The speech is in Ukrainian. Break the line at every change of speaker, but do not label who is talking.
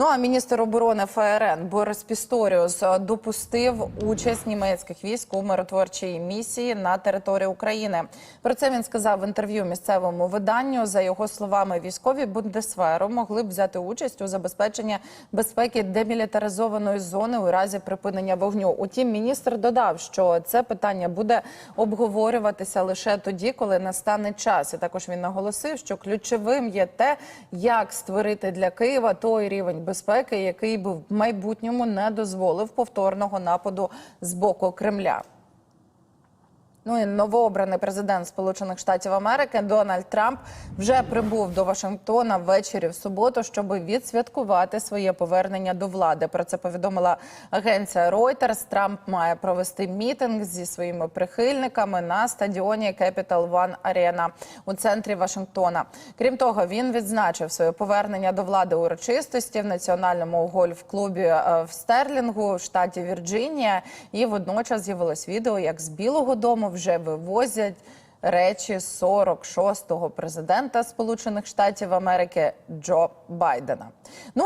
Ну а міністр оборони ФРН Борис Пісторіус допустив участь німецьких військ у миротворчій місії на території України. Про це він сказав в інтерв'ю місцевому виданню. За його словами, військові Бундесверу могли б взяти участь у забезпеченні безпеки демілітаризованої зони у разі припинення вогню. Утім, міністр додав, що це питання буде обговорюватися лише тоді, коли настане час. І також він наголосив, що ключовим є те, як створити для Києва той рівень безпеки, який би в майбутньому не дозволив повторного нападу з боку Кремля. Ну і новообраний президент Сполучених Штатів Америки Дональд Трамп вже прибув до Вашингтона ввечері в суботу, щоб відсвяткувати своє повернення до влади. Про це повідомила агенція Reuters. Трамп має провести мітинг зі своїми прихильниками на стадіоні Capital One Arena у центрі Вашингтона. Крім того, він відзначив своє повернення до влади урочистості в національному гольф-клубі е, в Стерлінгу в штаті Вірджинія. І водночас з'явилось відео, як з Білого Дому вже вивозять речі 46-го президента Сполучених Штатів Америки Джо Байдена. Ну